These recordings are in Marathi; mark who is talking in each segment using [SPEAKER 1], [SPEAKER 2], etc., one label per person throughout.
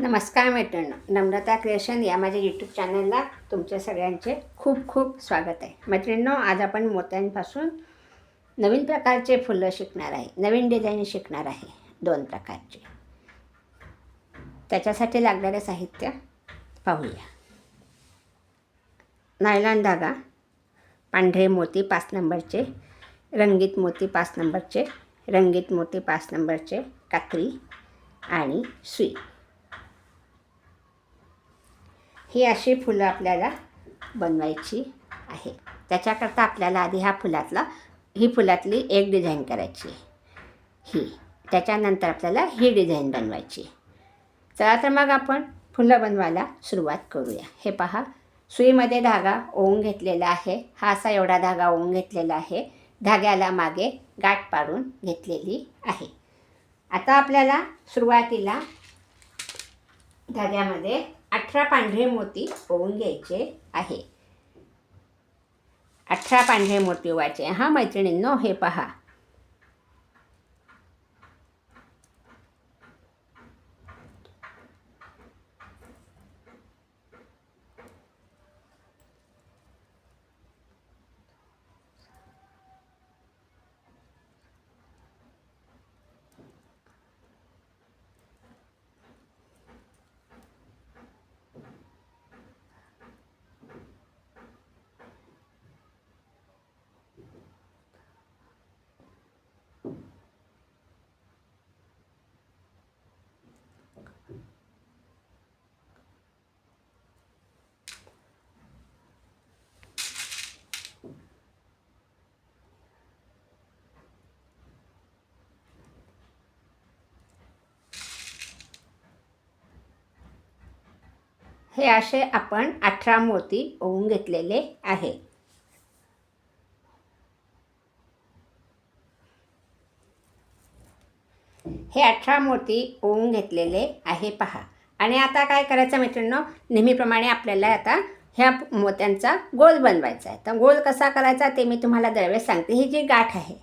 [SPEAKER 1] नमस्कार मैत्रिणी नम्रता क्रिएशन या माझ्या यूट्यूब चॅनलला तुमच्या सगळ्यांचे खूप खूप स्वागत आहे. मैत्रिणींनो आज आपण मोत्यांपासून नवीन प्रकारचे फुलं शिकणार आहे. नवीन डिझाईन शिकणार आहे. दोन प्रकारचे. त्याच्यासाठी लागणारे साहित्य पाहूया. नायलॉन धागा पांढरे मोती पाच नंबरचे रंगीत मोती पाच नंबरचे रंगीत मोती पाच नंबरचे कात्री आणि सुई. ही अशी फुलं आपल्याला बनवायची आहे. त्याच्याकरता आपल्याला आधी ह्या फुलातला ही फुलातली एक डिझाईन करायची आहे. ही. त्याच्यानंतर आपल्याला ही डिझाईन बनवायची चला तर मग आपण फुलं बनवायला सुरुवात करूया. हे पहा सुईमध्ये धागा ओवून घेतलेला आहे. हा असा एवढा धागा ओवून घेतलेला आहे. धाग्याला मागे गाठ पाडून घेतलेली आहे. आता आपल्याला सुरुवातीला धाग्यामध्ये अठरा पांढरे मोती ओवून घ्यायचे आहे. अठरा पांढरे मोती ओवायचे. हा मैत्रिणींनो हे पहा. हे असे आपण अठरा मोती ओवून घेतलेले आहे. हे अठरा मोती ओवून घेतलेले आहे पहा. आणि आता काय करायचं मित्रांनो नेहमीप्रमाणे आपल्याला आता ह्या मोत्यांचा गोल बनवायचा आहे. तर गोल कसा करायचा ते मी तुम्हाला दरवेळेस सांगते. ही जी गाठ आहे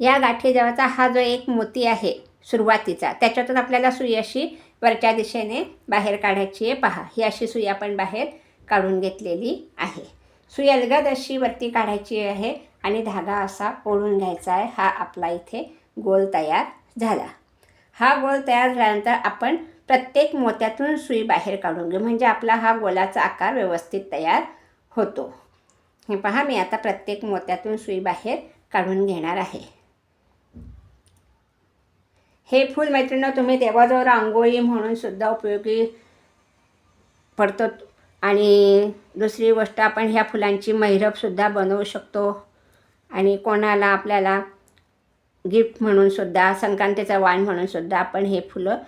[SPEAKER 1] या गाठीजवळचा हा जो एक मोती आहे सुरुवातीचा. त्याच्यातून आपल्याला सुई अशी वरच्या दिशेने बाहेर काढायची आहे. पहा ही अशी सुई आपण बाहेर काढून घेतलेली आहे. सुई अलगद अशी वरती काढायची आहे आणि धागा असा ओढून घ्यायचा आहे. हा आपला इथे गोल तयार झाला. हा गोल तयार झाल्यानंतर आपण प्रत्येक मोत्यातून सुई बाहेर काढून घेऊ. म्हणजे आपला हा गोलाचा आकार व्यवस्थित तयार होतो. हे पहा मी आता प्रत्येक मोत्यातून सुई बाहेर काढून घेणार आहे. हे फूल मैत्रिणं तुम्ही देवाजवळ रांगोळी म्हणून सुद्धा उपयोगी पडतो आणि दुसरी गोष्ट आपण ह्या फुलांची मैरपसुद्धा बनवू शकतो. आणि कोणाला आपल्याला गिफ्ट म्हणूनसुद्धा संक्रांतीचा वाण म्हणूनसुद्धा आपण हे फुलं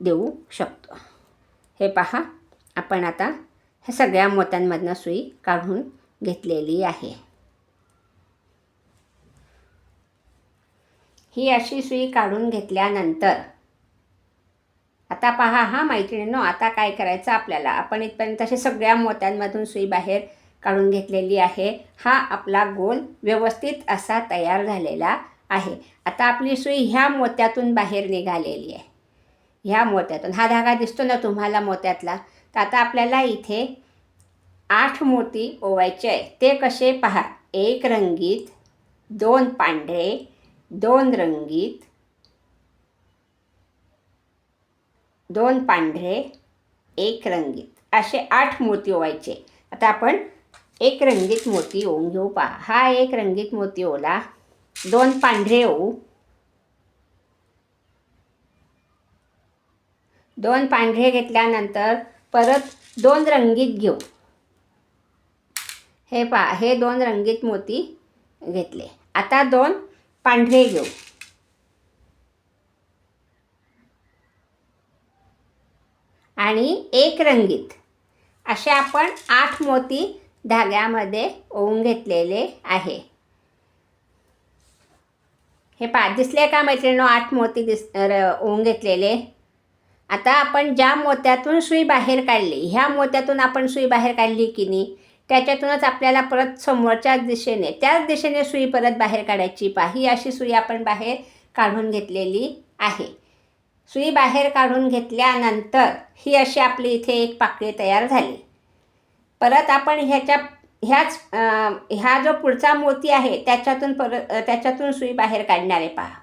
[SPEAKER 1] देऊ शकतो. हे पहा आपण आता ह्या सगळ्या मोत्यांमधनं सुई काढून घेतलेली आहे. ही अशी सुई काढून घेतल्यानंतर. आता पहा हा मैत्रिणीनो आता काय करायचं आपल्याला? आपण इथपर्यंत असे सगळ्या मोत्यांमधून सुई बाहेर काढून घेतलेली आहे. हा आपला गोल व्यवस्थित असा तयार झालेला आहे. आता आपली सुई ह्या मोत्यातून बाहेर निघालेली आहे. ह्या मोत्यातून. हा धागा दिसतो ना तुम्हाला मोत्यातला? तर आता आपल्याला इथे आठ मोती ओवायचे आहे ते कसे? पहा. एक रंगीत दोन पांढरे दोन रंगीत दोन पांढरे एक रंगीत. असे आठ मोती ओवायचे. आता आपण एक रंगीत मोती ओवून घेऊ पहा. हा एक रंगीत मोती ओला दोन पांढरे ओवू दोन पांढरे घेतल्यानंतर परत दोन रंगीत घेऊ. हे पहा हे दोन रंगीत मोती घेतले. आता दोन पांढरे घेऊ आणि एक रंगीत. असे आपण आठ मोती धाग्यामध्ये ओवून घेतलेले आहे. हे पा दिसले का मैत्रिणीनो आठ मोती दिस ओवून घेतलेले? आता आपण ज्या मोत्यातून सुई बाहेर काढली ह्या मोत्यातून आपण सुई बाहेर काढली की नाही? त्याच्यातूनच आपल्याला परत समोरच्याच दिशेने त्याच दिशेने सुई परत बाहेर काढायची पहा ही अशी सुई आपण बाहेर काढून घेतलेली आहे. सुई बाहेर काढून घेतल्यानंतर ही अशी आपली इथे एक पाकळी तयार झाली. परत आपण ह्याच्या ह्याच ह्या जो पुढचा मोती आहे त्याच्यातून परत त्याच्यातून सुई बाहेर काढणारे पहा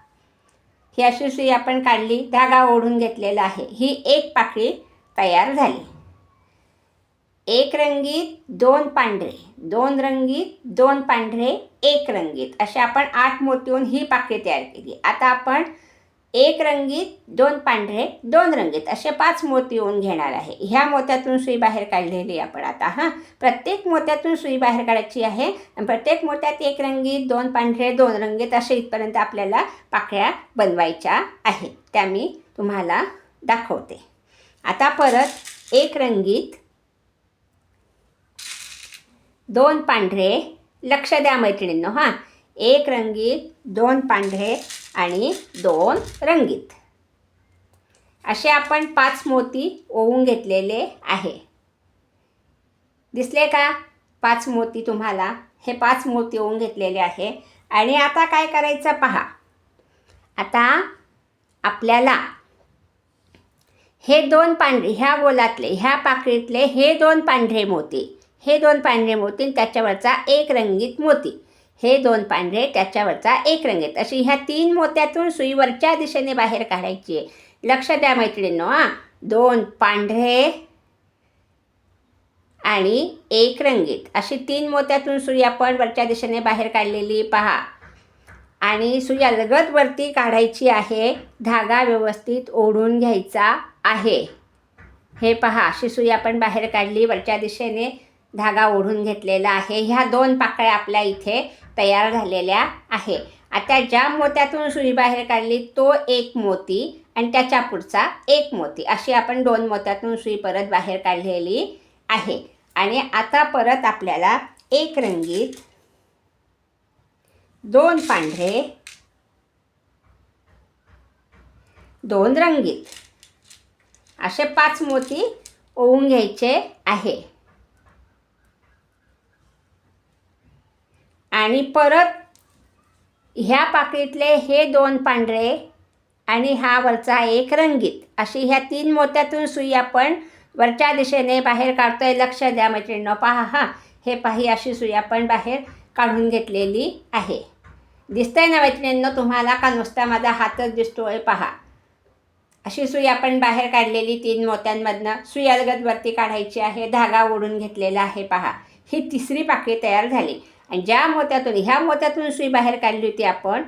[SPEAKER 1] ही अशी सुई आपण काढली धागा ओढून घेतलेला आहे. ही एक पाकळी तयार झाली. एक रंगीत दोन पांढरे. दोन रंगीत दोन पांढरे एक रंगीत. असे आपण आठ मोतीहून ही पाकळी तयार केली. आता आपण एक रंगीत दोन पांढरे दोन रंगीत असे पाच मोती येऊन घेणार आहे. ह्या मोत्यातून सुई बाहेर काढलेली आपण आता हां. प्रत्येक मोत्यातून सुई बाहेर काढायची आहे आणि प्रत्येक मोत्यात एक रंगीत दोन पांढरे दोन रंगीत असे इथपर्यंत आपल्याला पाकळ्या बनवायच्या आहेत. त्या मी तुम्हाला दाखवते. आता परत एक रंगीत दोन पांढरे लक्ष द्या मैत्रिणींनो हां. एक रंगीत दोन पांढरे आणि दोन रंगीत. असे आपण पाच मोती ओवून घेतलेले आहे. दिसले का? पाच मोती तुम्हाला. हे पाच मोती ओवून घेतलेले आहे. आणि आता काय करायचं पहा. आता आपल्याला हे दोन पांढरे ह्या गोलातले ह्या पाकळीतले हे दोन पांढरे मोती हे दोन पांढरे मोती त्याच्यावरचा एक रंगीत मोती. हे दोन पांढरे त्याच्यावरचा एक रंगीत. अशी ह्या तीन मोत्यातून सुई वरच्या दिशेने बाहेर काढायची आहे. लक्ष द्या मैत्रिणींनो हां. दोन पांढरे आणि एक रंगीत. अशी तीन मोत्यातून सुई आपण वरच्या दिशेने बाहेर काढलेली पहा. आणि सुई अलगद वरती काढायची आहे. धागा व्यवस्थित ओढून घ्यायचा आहे. हे पहा. अशी सुई आपण बाहेर काढली वरच्या दिशेने. धागा ओढून घेतलेला आहे. ह्या दोन पाकळ्या आपल्या इथे तयार झालेल्या आहे. आता ज्या मोत्यातून सुई बाहेर काढली तो एक मोती आणि त्याच्या पुढचा एक मोती. अशी आपण दोन मोत्यातून सुई परत बाहेर काढलेली आहे. आणि आता परत आपल्याला एक रंगीत दोन पांढरे दोन रंगीत असे पाच मोती ओवून घ्यायचे आहे. आणि परत ह्या पाकळीतले हे दोन पांढरे आणि हा वरचा एक रंगीत. अशी ह्या तीन मोत्यातून सुई आपण वरच्या दिशेने बाहेर काढतोय. लक्ष द्या मैत्रिणीनं पहा हा हे पाही अशी सुई आपण बाहेर काढून घेतलेली आहे. दिसतंय ना मैत्रिणींनो तुम्हाला का नुसता माझा हातच दिसतोय? पहा. अशी सुई आपण बाहेर काढलेली तीन मोत्यांमधनं. सुई अलगदवरती काढायची आहे. धागा ओढून घेतलेला आहे. पहा. ही तिसरी पाकळी तयार झाली. आणि ज्या मोत्यातून ह्या मोत्यातून सुई बाहेर काढली होती आपण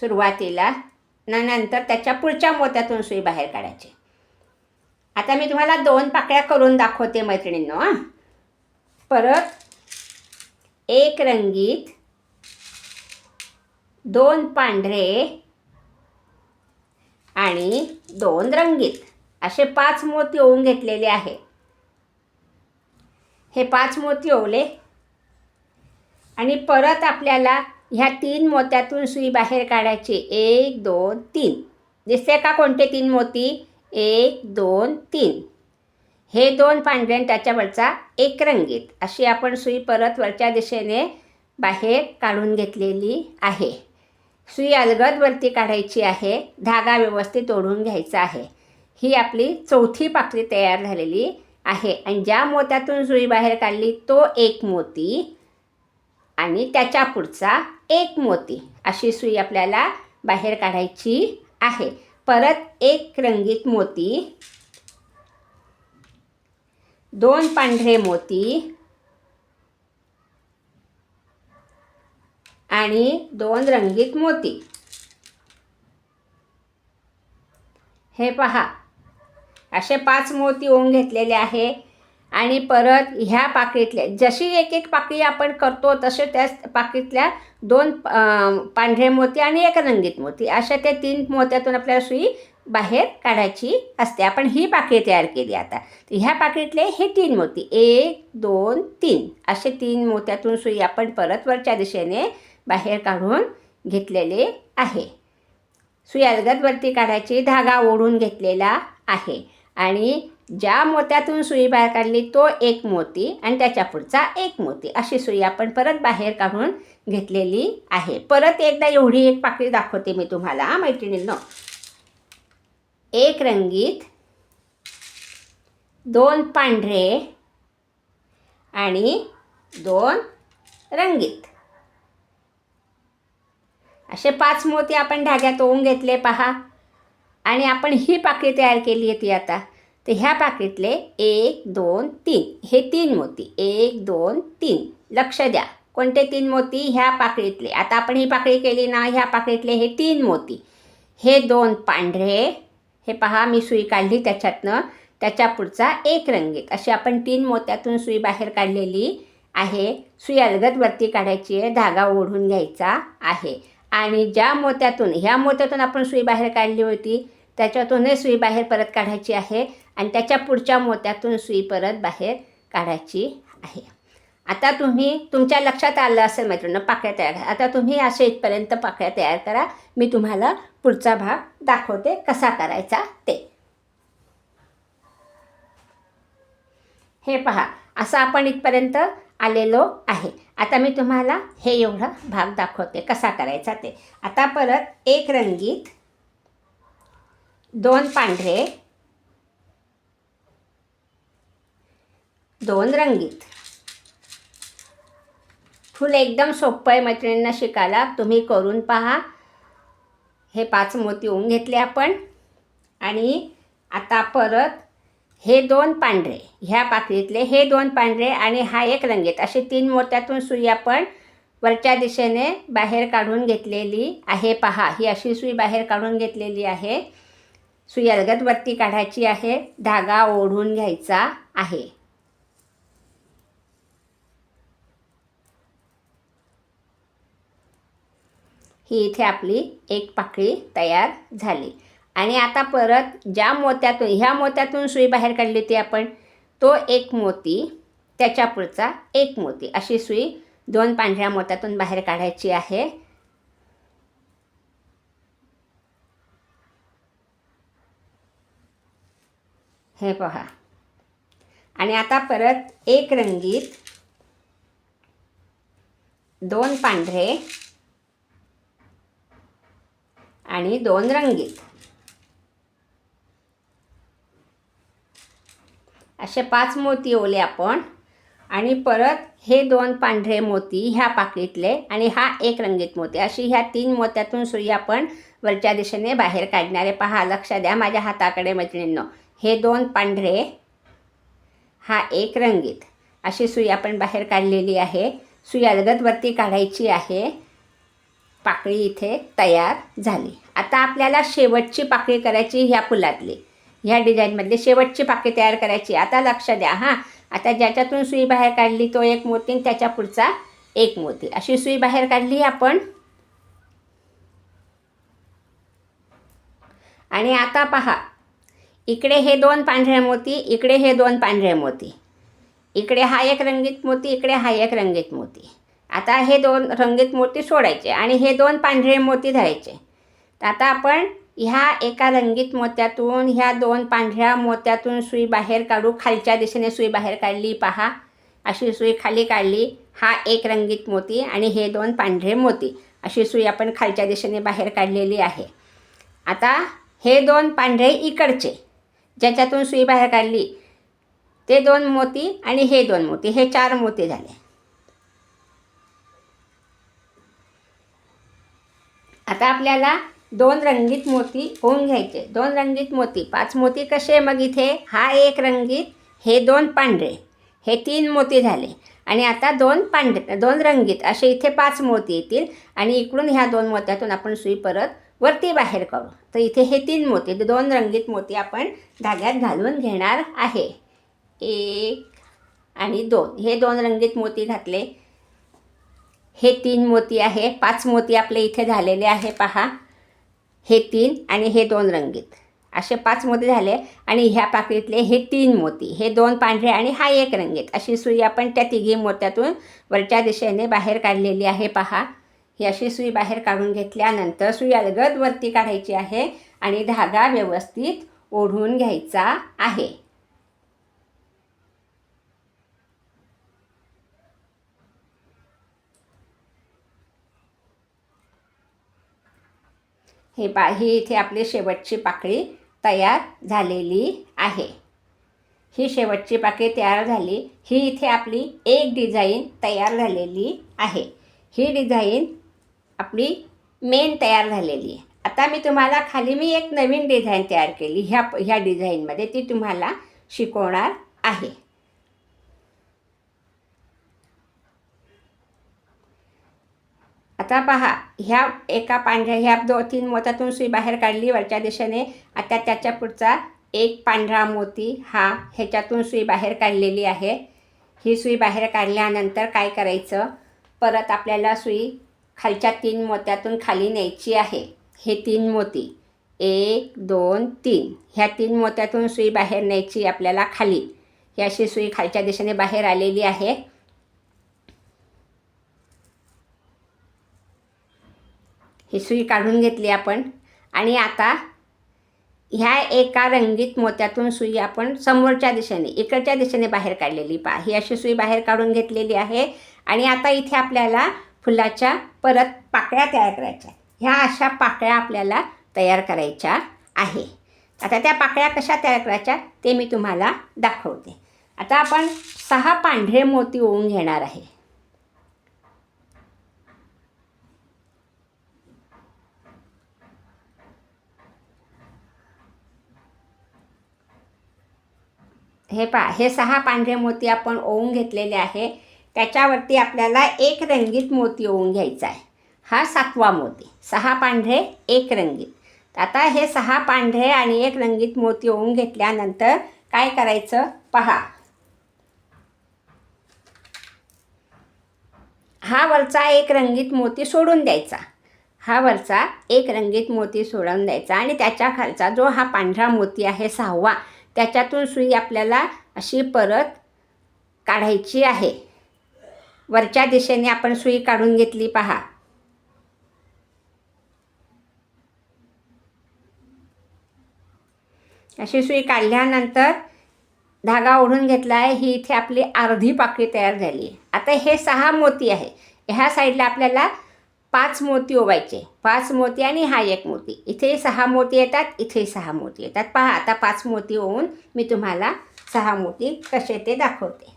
[SPEAKER 1] सुरुवातीला ना नंतर त्याच्या पुढच्या मोत्यातून सुई बाहेर काढायची. आता मी तुम्हाला दोन पाकळ्या करून दाखवते मैत्रिणींनो हां. परत एक रंगीत दोन पांढरे आणि दोन रंगीत. असे पाच मोती ओवून घेतलेले आहे हे पाच मोती ओवले आणि परत आपल्याला ह्या तीन मोत्यातून सुई बाहेर काढायची. एक दोन तीन. दिसते का कोणते तीन मोती? एक दोन तीन. हे दोन पांढरे त्याच्यावरचा एक रंगीत. अशी आपण सुई परत वरच्या दिशेने बाहेर काढून घेतलेली आहे. सुई अलगद वरती काढायची आहे. धागा व्यवस्थित ओढून घ्यायचा आहे. ही आपली चौथी पाकळी तयार झालेली आहे. आणि ज्या मोत्यातून सुई बाहेर काढली तो एक मोती. आणि त्याच्या पुढचा एक मोती अशी सुई आपल्याला बाहेर काढायची आहे. परत एक रंगीत मोती दोन पांढरे मोती आणि दोन रंगीत मोती. हे पहा असे पाच मोती ओन घेतलेले आहे. आणि परत ह्या पाकळीतल्या जशी एक एक पाकी आपण करतो तसे त्या पाकळीतल्या दोन पांढरे मोती आणि एक रंगीत मोती. अशा त्या तीन मोत्यातून आपल्याला सुई बाहेर काढायची असते. आपण ही पाकी तयार केली आता. तर ह्या पाकळीतले हे तीन मोती. एक दोन तीन. असे तीन मोत्यातून सुई आपण परत वरच्या दिशेने बाहेर काढून घेतलेले आहे. सुई अलगद वरती काढायची धागा ओढून घेतलेला आहे. आणि ज्या मोत्यातून सुई बाहेर काढली तो एक मोती आणि त्याच्या पुढचा एक मोती. अशी सुई आपण परत बाहेर काढून घेतलेली आहे. परत एकदा एवढी एक पाकळी दाखवते मी तुम्हाला मैत्रिणींनो. एक रंगीत दोन पांढरे आणि दोन रंगीत. असे पाच मोती आपण धाग्यात ओवून घेतले पहा. आणि आपण ही पाकळी तयार केली आहे ती आता. तर ह्या पाकिटले एक दोन तीन. हे तीन मोती. एक दोन तीन. लक्ष द्या. कोणते तीन मोती? ह्या पाकळीतले आता आपण ही पाकळी केली ना ह्या पाकळीतले हे तीन मोती. हे दोन पांढरे हे पहा मी सुई काढली त्याच्यातनं. त्याच्या पुढचा एक रंगीत. अशी आपण तीन मोत्यातून सुई बाहेर काढलेली आहे. सुई अलगद वरती काढायची आहे. धागा ओढून घ्यायचा आहे. आणि ज्या मोत्यातून ह्या मोत्यातून आपण सुई बाहेर काढली होती त्याच्यातून सुई बाहेर परत काढायची आहे. आणि त्याच्या पुढच्या मोत्यातून सुई परत बाहेर काढायची आहे. आता तुम्ही तुमच्या लक्षात आलं असेल मैत्रिणी पाकळ्या तयार करा. आता तुम्ही असे इथपर्यंत पाकळ्या तयार करा. मी तुम्हाला पुढचा भाग दाखवते कसा करायचा ते. हे पहा असं आपण इथपर्यंत आलेलो आहे. आता मी तुम्हाला हे एवढा भाग दाखवते कसा करायचा ते. आता परत एक रंगीत दोन पांढरे दोन रंगीत. फुल एकदम सोपं आहे मैत्रिणींना शिकायला. तुम्ही करून पहा. हे पाच मोती होऊन घेतले आपण. आणि आता परत हे दोन पांढरे. ह्या पाकळीतले हे दोन पांढरे आणि हा एक रंगीत. असे तीन मोत्यातून सुई आपण वरच्या दिशेने बाहेर काढून घेतलेली आहे. पहा ही अशी सुई बाहेर काढून घेतलेली आहे. सुई अलगद वरती काढायची आहे. धागा ओढून घ्यायचा आहे. ही इथे आपली एक पाकळी तयार झाली. आणि आता परत ज्या मोत्यातून ह्या मोत्यातून सुई बाहेर काढली होती आपण तो एक मोती त्याच्या पुढचा एक मोती. अशी सुई दोन पांढऱ्या मोत्यातून बाहेर काढायची आहे. हे पहा. आणि आता परत एक रंगीत दोन पांढरे आणि दोन रंगीत असे पाच मोती ओले आपण. आणि परत हे दोन पांढरे मोती ह्या पाकळीतले आणि हा एक रंगीत मोती. अशी ह्या तीन मोत्यातून सुई आपण वरच्या दिशेने बाहेर काढणारे. पहा लक्ष द्या माझ्या हाताकडे मैत्रिणींनो. हे दोन पांढरे हा एक रंगीत. अशी सुई आपण बाहेर काढलेली आहे. सुई अलगद वरती काढायची आहे. पाकळी इथे तयार झाली. आता आपल्याला शेवटची पाकळी करायची ह्या फुलातली ह्या डिझाईनमधली शेवटची पाकळी तयार करायची. आता लक्ष द्या हां. आता ज्याच्यातून सुई बाहेर काढली तो एक मोती आणि त्याच्या पुढचा एक मोती. अशी सुई बाहेर काढली आपण. आणि आता पहा. इकडे हे दोन पांढरे मोती इकडे हे दोन पांढरे मोती. इकडे हा एक रंगीत मोती इकडे हा एक रंगीत मोती. आता हे दोन रंगीत मोती सोडायचे आणि हे दोन पांढरे मोती धरायचे. तर आता आपण ह्या एका रंगीत मोत्यातून ह्या दोन पांढऱ्या मोत्यातून सुई बाहेर काढू. खालच्या दिशेने सुई बाहेर काढली पहा. अशी सुई खाली काढली. हा एक रंगीत मोती आणि हे दोन पांढरे मोती अशी सुई आपण खालच्या दिशेने बाहेर काढलेली आहे. आता हे दोन पांढरे इकडचे ज्याच्यातून सुई बाहेर काढली ते दोन मोती आणि हे दोन मोती हे चार मोती झाले. आता आपल्याला दोन रंगीत मोती होऊन घ्यायचे. दोन रंगीत मोती. पाच मोती कसे मग इथे? हा एक रंगीत हे दोन पांढरे. हे तीन मोती झाले. आणि आता दोन पांढरे दोन रंगीत. असे इथे पाच मोती येतील आणि इकडून ह्या दोन मोत्यातून आपण सुई परत वरती बाहेर करू तर इथे हे तीन मोती दोन रंगीत मोती आपण धाग्यात घालून घेणार आहे. एक आणि दोन. हे दोन रंगीत मोती घातले. हे तीन मोती आहे. पाच मोती आपले इथे झालेले आहे पहा. हे तीन आणि हे दोन रंगीत. असे पाच मोती झाले आणि ह्या पाकळीतले हे तीन मोती. हे दोन पांढरे आणि हा एक रंगीत. अशी सुई आपण त्या तिघी मोत्यातून वरच्या दिशेने बाहेर काढलेली आहे पहा. ही अशी सुई बाहेर काढून घेतल्यानंतर सुई अलगद वरती काढायची आहे आणि धागा व्यवस्थित ओढून घ्यायचा आहे. हे पा ही इथे आपली शेवटची पाकळी तयार झालेली आहे. ही शेवटची पाकळी तयार झाली. ही इथे आपली एक डिझाईन तयार झालेली आहे. ही डिझाईन आपली मेन तयार झालेली आहे. आता मी तुम्हाला खाली मी एक नवीन डिझाईन तयार केली. ह्या ह्या डिझाईनमध्ये ती तुम्हाला शिकवणार आहे. आता पहा ह्या एका पांढऱ्या ह्या दो तीन मोत्यातून सुई बाहेर काढली वरच्या दिशेने. आता त्याच्या पुढचा एक पांढरा मोती हा ह्याच्यातून सुई बाहेर काढलेली आहे. ही सुई बाहेर काढल्यानंतर काय करायचं? परत आपल्याला सुई खालच्या तीन मोत्यातून खाली न्यायची आहे. हे तीन मोती. एक दोन तीन. ह्या तीन मोत्यातून सुई बाहेर न्यायची आपल्याला खाली. ही अशी सुई खालच्या दिशेने बाहेर आलेली आहे. ही सुई काढून घेतली आपण. आणि आता ह्या एका रंगीत मोत्यातून सुई आपण समोरच्या दिशेने इकडच्या दिशेने बाहेर काढलेली. पा ही अशी सुई बाहेर काढून घेतलेली आहे. आणि आता इथे आपल्याला फुलाच्या परत पाकळ्या तयार करायच्या. ह्या अशा पाकळ्या आपल्याला तयार करायच्या आहे. आता त्या पाकळ्या कशा तयार करायच्या ते मी तुम्हाला दाखवते. आता आपण सहा पांढरे मोती ओवून घेणार आहे. हे पहा हे सहा पांढरे मोती आपण ओवून घेतलेले आहे. त्याच्यावरती आपल्याला एक रंगीत मोती ओवून घ्यायचा आहे. हा सातवा मोती सहा पांढरे एक रंगीत. आता हे सहा पांढरे आणि एक रंगीत मोती ओवून घेतल्यानंतर काय करायचं? पहा. हा वरचा एक रंगीत मोती सोडून द्यायचा. हा वरचा एक रंगीत मोती सोडून द्यायचा आणि त्याच्या खालचा जो हा पांढरा मोती आहे सहावा त्याच्यातून सुई आपल्याला अशी परत काढायची आहे. वरच्या दिशेने आपण सुई काढून घेतली पहा. अशी सुई काढल्यानंतर धागा ओढून घेतला आहे ही इथे आपली अर्धी पाकळी तयार झाली. आहे आता हे सहा मोती आहे. ह्या साईडला आपल्याला पाच मोती ओवायचे. पाच मोती आणि हा एक मोती. इथे सहा मोती येतात इथे सहा मोती येतात. पहा आता पाच मोती ओवून मी तुम्हाला सहा मोती कसे ते दाखवते.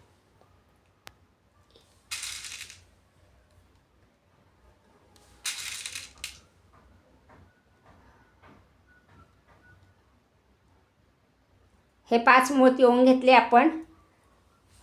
[SPEAKER 1] हे पाच मोती ओवून घेतले आपण.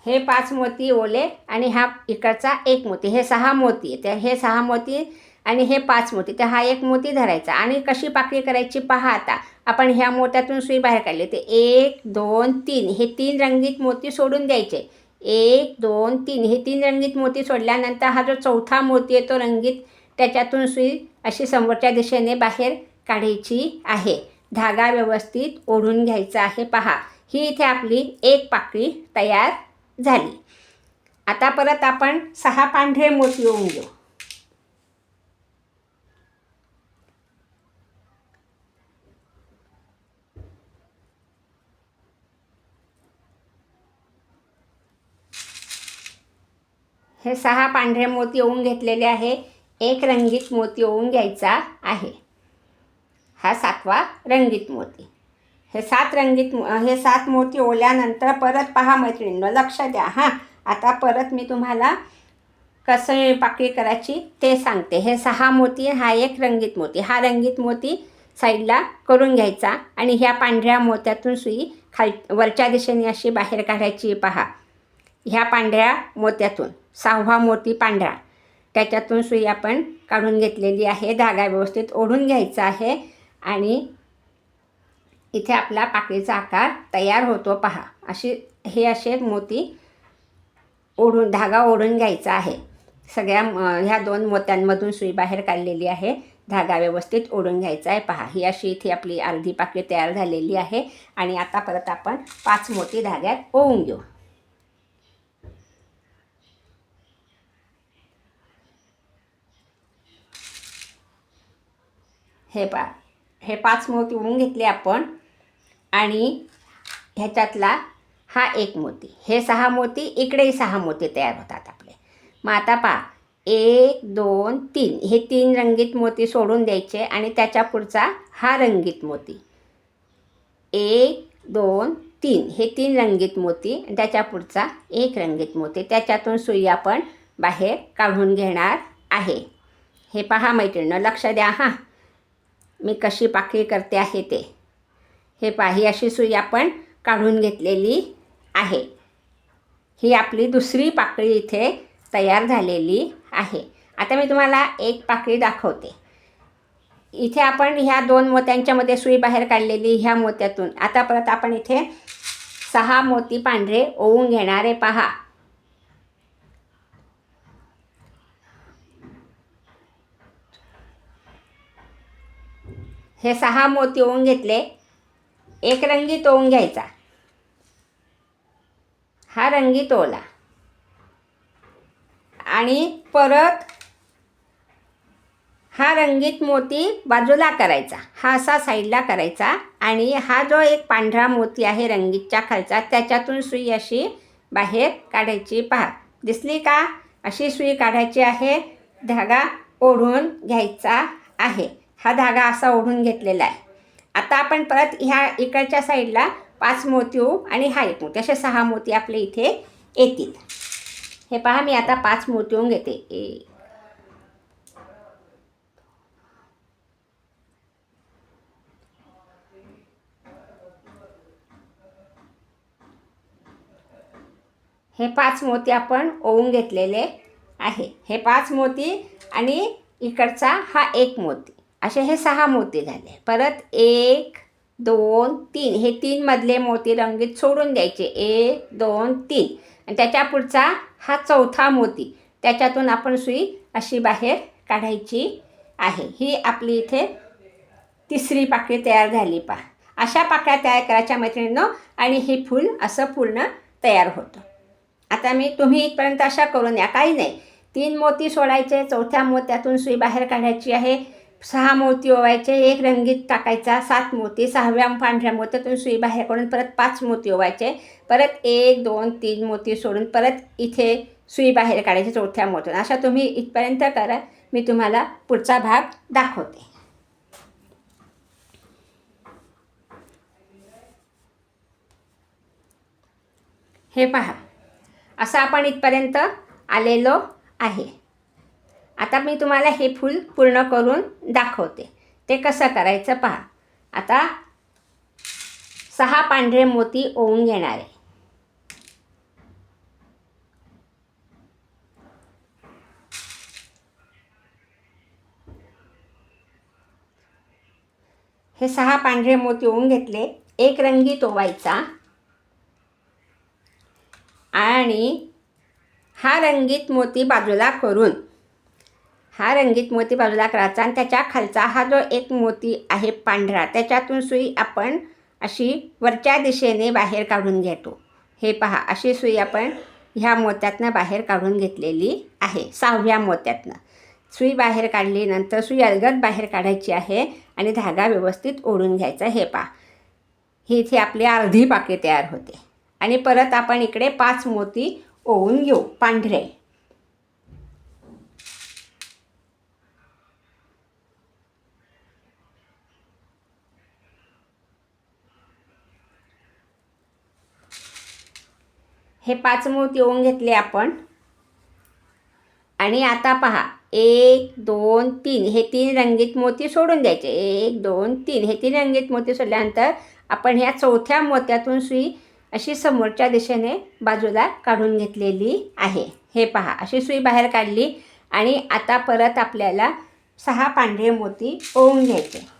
[SPEAKER 1] हे पाच मोती ओले आणि हा इकडचा एक मोती. हे सहा मोती. तर हे सहा मोती आणि हे पाच मोती. तर हा एक मोती धरायचा. आणि कशी पाकळी करायची पहा आता. आपण ह्या मोत्यातून सुई बाहेर काढली. ते एक दोन तीन. हे तीन रंगीत मोती सोडून द्यायचे. एक दोन तीन. हे तीन रंगीत मोती सोडल्यानंतर हा जो चौथा मोती आहे तो रंगीत त्याच्यातून सुई अशी समोरच्या दिशेने बाहेर काढायची आहे. धागा व्यवस्थित ओढून घ्यायचा आहे. पहा. ही इथे आपली एक पाकळी तयार झाली. आता परत आपण सहा पांढरे मोती येऊन घेऊ. हे सहा पांढरे मोती ओवून घेतलेले आहे. एक रंगीत मोती ओवून घ्यायचा आहे. हा सातवा रंगीत मोती. हे सात रंगीत हे सात मोती ओल्यानंतर परत पहा मैत्रिणींना लक्ष द्या हां. आता परत मी तुम्हाला कसं पाकळी करायची ते सांगते. हे सहा मोती हा एक रंगीत मोती. हा रंगीत मोती साईडला करून घ्यायचा आणि ह्या पांढऱ्या मोत्यातून सुई खाल वरच्या दिशेने अशी बाहेर काढायची पहा. ह्या पांढऱ्या मोत्यातून सहावा मोती पांढरा. त्याच्यातून सुई आपण काढून घेतलेली आहे. धागा व्यवस्थित ओढून घ्यायचा आहे आणि इथे आपला पाकळीचा आकार तयार होतो पहा. अशी हे असे मोती ओढून धागा ओढून घ्यायचा आहे. सगळ्या ह्या दोन मोत्यांमधून सुई बाहेर काढलेली आहे. धागा व्यवस्थित ओढून घ्यायचा आहे पहा. ही अशी इथे आपली अर्धी पाकळी तयार झालेली आहे आणि आता परत आपण पाच मोती धाग्यात ओवून घेऊ. हे पा हे पाच मोती उडून घेतले आपण. आणि ह्याच्यातला हा एक मोती. हे सहा मोती इकडेही सहा मोती तयार होतात आपले. मग आता पहा एक दोन तीन. हे तीन रंगीत मोती सोडून द्यायचे आणि त्याच्या पुढचा हा रंगीत मोती. एक दोन तीन. हे तीन रंगीत मोती त्याच्या पुढचा एक रंगीत मोती. त्याच्यातून सुई आपण बाहेर काढून घेणार आहे. हे पहा मैत्रिणीनं लक्ष द्या हां. मी कशी पाकळी करते आहे ते. हे पाही अशी सुई आपण काढून घेतलेली आहे. ही आपली दुसरी पाकळी इथे तयार झालेली आहे. आता मी तुम्हाला एक पाकळी दाखवते. इथे आपण ह्या दोन मोत्यांच्यामध्ये सुई बाहेर काढलेली ह्या मोत्यातून. आता परत आपण इथे सहा मोती पांढरे ओवून घेणारे पहा. हे सहा मोती ओवून घेतले. एक रंगीत ओवून घ्यायचा. हा रंगीत ओला. आणि परत हा रंगीत मोती बाजूला करायचा. हा असा साईडला करायचा. आणि हा जो एक पांढरा मोती आहे रंगीतच्या खालचा त्याच्यातून सुई अशी बाहेर काढायची. पहा दिसली का? अशी सुई काढायची आहे. धागा ओढून घ्यायचा आहे. हा धागा असा ओढून घेतलेला आहे. आता आपण परत ह्या इकडच्या साईडला पाच मोती होऊ आणि हा एक मोती असे सहा मोती आपले इथे येतील. हे पहा मी आता पाच मोती होऊन घेते. एक हे पाच मोती आपण ओवून घेतलेले आहे. हे पाच मोती आणि इकडचा हा एक मोती. असे हे सहा मोती झाले. परत एक दोन तीन. हे तीनमधले मोती रंगीत सोडून द्यायचे. एक दोन तीन. आणि त्याच्या पुढचा हा चौथा मोती. त्याच्यातून आपण सुई अशी बाहेर काढायची आहे. ही आपली इथे तिसरी पाकळी तयार झाली पा अशा पाकळ्या तयार करायच्या मैत्रिणींनो आणि हे फूल असं पूर्ण तयार होतं. आता मी तुम्ही इथपर्यंत अशा करून या. काही नाही. तीन मोती सोडायचे. चौथ्या मोत्यातून सुई बाहेर काढायची आहे. सहा मोती ओवायचे एक रंगीत टाकायचा सात मोती सहाव्या पांढऱ्या मोत्यातून सुई बाहेर काढून परत पाच मोती ओवायचे परत एक दोन तीन मोती सोडून परत इथे सुई बाहेर काढायची चौथ्या मोत्यातून. अशा तुम्ही इथपर्यंत करा मी तुम्हाला पुढचा भाग दाखवते. हे पहा असं आपण इथपर्यंत आलेलो आहे. आता मी तुम्हाला हे फूल पूर्ण करून दाखवते. ते कसं करायचं पहा. आता सहा पांढरे मोती ओवून घेणारे हे सहा पांढरे मोती ओवून घेतले. एक रंगीत ओवायचा आणि हा रंगीत मोती बाजूला करून हा रंगीत मोती बाजूला करायचा आणि त्याच्या खालचा हा जो एक मोती आहे पांढरा त्याच्यातून सुई आपण अशी वरच्या दिशेने बाहेर काढून घेतो. हे पहा अशी सुई आपण ह्या मोत्यातनं बाहेर काढून घेतलेली आहे सहाव्या मोत्यातनं. सुई बाहेर काढली नंतर सुई अलगद बाहेर काढायची आहे आणि धागा व्यवस्थित ओढून घ्यायचा. हे पहा ही इथे आपली अर्धी पाके तयार होते. आणि परत आपण इकडे पाच मोती ओवून घेऊ पांढरे. हे पाच मोती ओवून घेतले आपण. आणि आता पहा एक दोन तीन. हे तीन रंगीत मोती सोडून द्यायचे. एक दोन तीन. हे तीन रंगीत मोती सोडल्यानंतर आपण ह्या चौथ्या मोत्यातून सुई अशी समोरच्या दिशेने बाजूला काढून घेतलेली आहे. हे पहा अशी सुई बाहेर काढली आणि आता परत आपल्याला सहा पांढरे मोती ओवून घ्यायचे.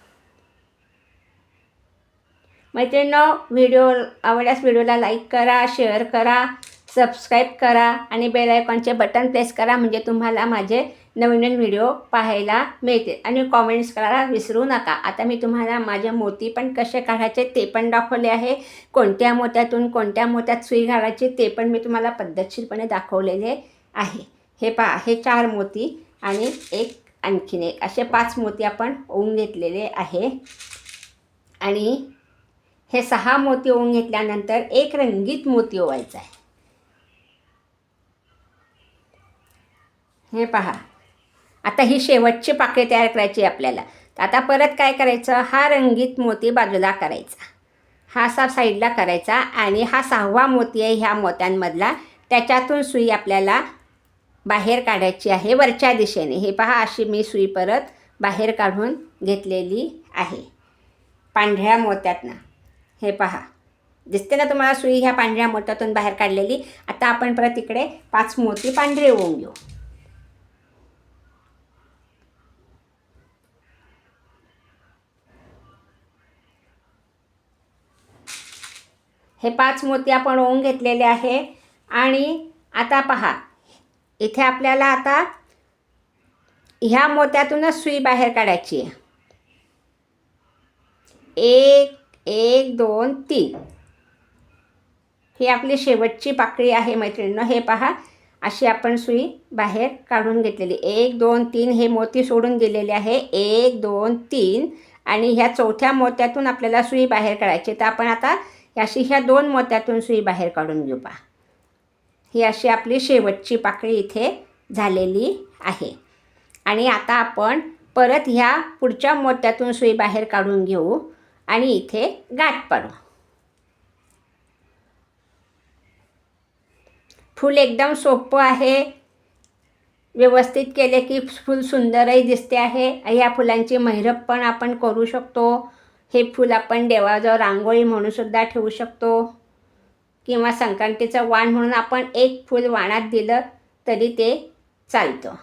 [SPEAKER 1] मैत्रिणींनो व्हिडिओ आवडल्यास व्हिडिओला लाईक करा शेअर करा सबस्क्राईब करा आणि बेल आयकॉनचे बटन प्रेस करा म्हणजे तुम्हाला माझे नवीन नवीन व्हिडिओ पाहायला मिळतील. आणि कॉमेंट्स करायला विसरू नका. आता मी तुम्हाला माझे मोती पण कसे काढायचे ते पण दाखवले आहे. कोणत्या मोत्यातून कोणत्या मोत्यात सुई घालायची ते पण मी तुम्हाला पद्धतशीरपणे दाखवलेले आहे. हे पा हे चार मोती आणि एक आणखीन एक. असे पाच मोती आपण ओवून घेतलेले आहे. आणि हे सहा मोती ओवून घेतल्यानंतर एक रंगीत मोती ओवायचा आहे. हे पहा. आता ही शेवटची पाकळी तयार करायची आपल्याला. तर आता परत काय करायचं? हा रंगीत मोती बाजूला करायचा. हा असा साईडला करायचा आणि हा सहावा मोती आहे ह्या मोत्यांमधला. त्याच्यातून सुई आपल्याला बाहेर काढायची आहे वरच्या दिशेने. हे पहा अशी मी सुई परत बाहेर काढून घेतलेली आहे. पांढऱ्या मोत्यातनं. हे पहा. दिसते ना तुम्हाला सुई ह्या पांढऱ्या मोत्यातून बाहेर काढलेली? आता आपण परत इकडे पाच मोती पांढरे होऊन घेऊ. हे पाच मोती आपण ओवून घेतलेले आहे. आणि आता पहा इथे आपल्याला आता ह्या मोत्यातूनच सुई बाहेर काढायची आहे. एक एक दोन तीन. ही आपली शेवटची पाकळी आहे मैत्रिणीनं. हे पहा अशी आपण सुई बाहेर काढून घेतलेली. एक दोन तीन हे मोती सोडून दिलेले आहे. एक दोन तीन. आणि ह्या चौथ्या मोत्यातून आपल्याला सुई बाहेर काढायची तर आपण आता अशी ह्या दोन मोत्यातून सुई बाहेर काढून घेऊ पहा. ही अशी आपली शेवटची पाकळी इथे झालेली आहे. आणि आता आपण परत ह्या पुढच्या मोत्यातून सुई बाहेर काढून घेऊ. आणि इथे गाठ पाडू फूल एकदम सोपं आहे. व्यवस्थित केले की फूल सुंदरही दिसते आहे. ह्या फुलांची मैरप पण आपण करू शकतो. हे फूल आपण देवाजवळ रांगोळी म्हणूनसुद्धा ठेवू शकतो. किंवा संक्रांतीचं वाण म्हणून आपण एक फूल वाणात दिलं तरी ते चालतं.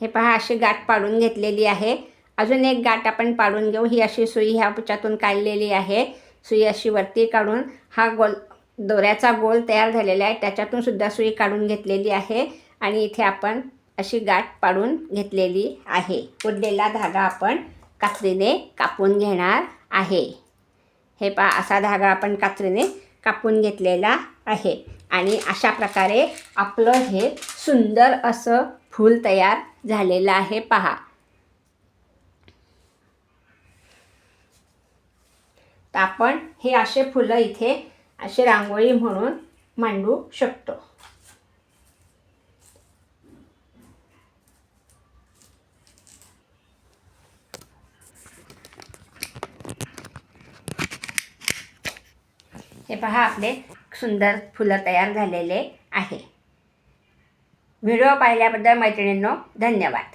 [SPEAKER 1] हे पहा अशी गाठ पाडून घेतलेली आहे. अजून एक गाठ आपण पाडून घेऊ. ही अशी सुई ह्या पुच्यातून काढलेली आहे. सुई अशी वरती काढून हा गोल दोऱ्याचा गोल तयार झालेला आहे. त्याच्यातून सुद्धा सुई काढून घेतलेली आहे आणि इथे आपण अशी गाठ पाडून घेतलेली आहे. उरलेला धागा आपण कात्रीने कापून घेणार आहे. हे पहा असा धागा आपण कात्रीने कापून घेतलेला आहे. आणि अशा प्रकारे आपलं हे सुंदर असं फूल तयार झालेलं आहे. पहा. तर आपण हे असे फुलं इथे असे रांगोळी म्हणून मांडू शकतो. हे पहा आपले सुंदर फुलं तयार झालेले आहे. व्हिडिओ पाहिल्याबद्दल मैत्रिणींनो धन्यवाद.